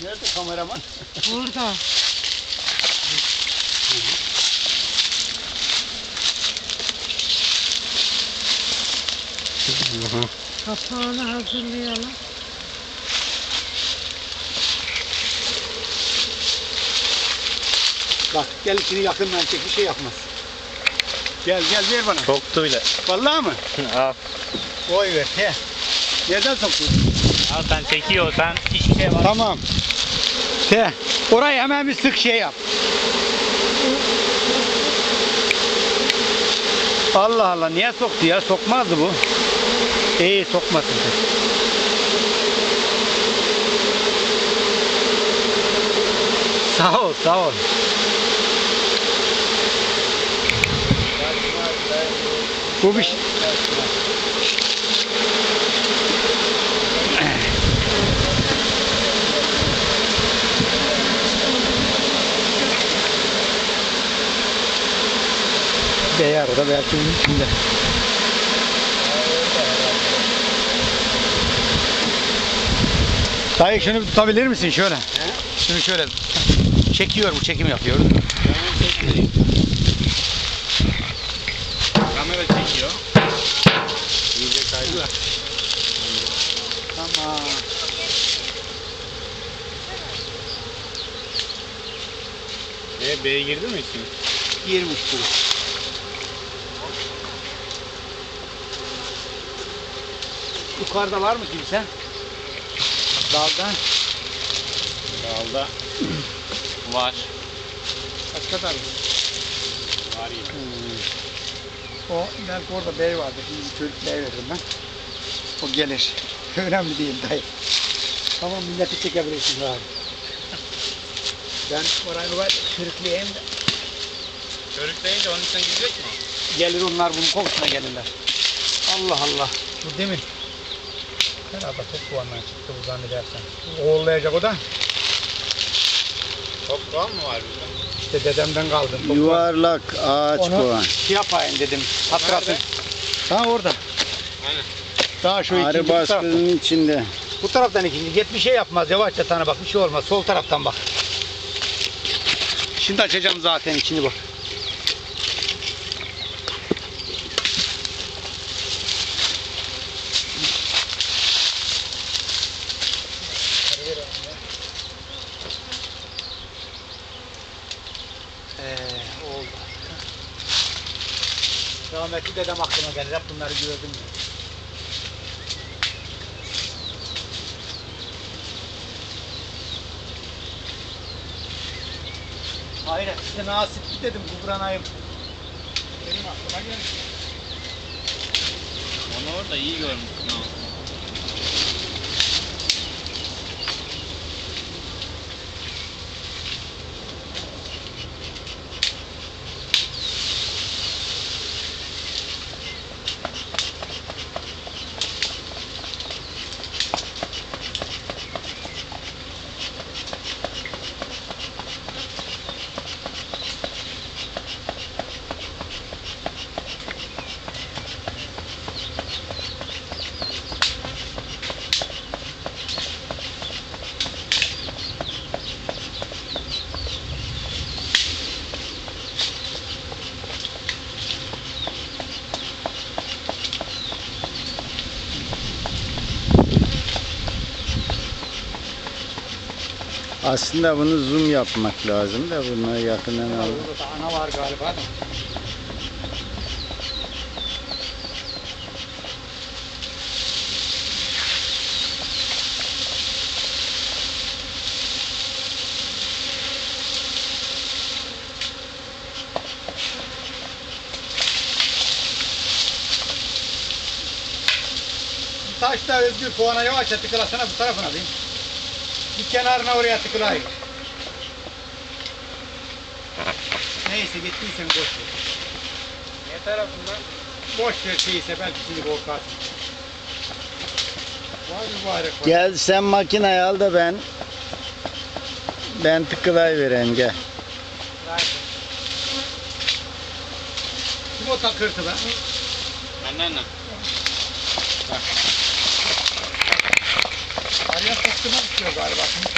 Nerede kameraman? Burada. Kapağını hazırlayalım. Bak gel şimdi yakından çek bir şey yapmaz. Gel gel ver bana. Bile. Vallahi mı? Al. Oy ver. He. Nereden soktun? Al sen çekiyorsan hiçbir şey var. Tamam. He. Orayı hemen bir sık şey yap. Allah Allah niye soktu ya? Sokmazdı bu. İyi sokmasın. Sağ ol, sağ ol. Bu bir şey- Beyar da belki bunun içinde. Dayı şunu tutabilir misin şöyle? Şunu şöyle. Çekiyor bu çekim yapıyor. Kamera çekiyor. İyice kaydı. Tamam. E B'ye girdi mi için? Girmiş bu. Yukarıda var mı kimse? Dalda. Dalda. Var. Kaç kadar? Var yine. O belki orada bey vardı. Şimdi çocuk bey veririm ben. O gelir. Önemli değil dayı. Tamam milleti çekebilirsin abi. Ben orayı var sürükleyeyim de. Körükleyince onun içine girecek mi? Gelir onlar bunun kokusuna gelirler. Allah Allah. Bu değil mi? Herhalde çok kovandan çıktı bu zannedersen. Oğullayacak o da. Çok doğan mı var bizde? İşte dedemden kaldım. Çok Yuvarlak ağaç Onu- kovan. şey yapayım dedim. Hatırlatın. Ha orada. Aynen. Daha şu ikinci Arı bu taraftan. baskının içinde. Bu taraftan ikinci. Git bir şey yapmaz. Yavaşça tane bak. Bir şey olmaz. Sol taraftan bak. Şimdi açacağım zaten içini bak. Ee, oldu. Rahmetli dedem aklıma gelir. Hep bunları gördüm ya. Hayret size nasipli dedim bu buranayım. Benim aklıma geldi. Onu orada iyi görmüşsün. Aslında bunu zoom yapmak lazım da bunu yakından al. Ana var galiba da. Bir taş da özgür puana yavaşça tıkılasana bu tarafına bir. Bir kenarına oraya tıkılayın. Neyse gittiysen boş ver. Ne tarafından? Boş ver şeyse belki şimdi korkarsın. Vay mübarek var. Gel sen makineyi al da ben ben tıkılay vereyim gel. Kim o takırtı lan? Anne anne. Araya soktum istiyor galiba. Şimdi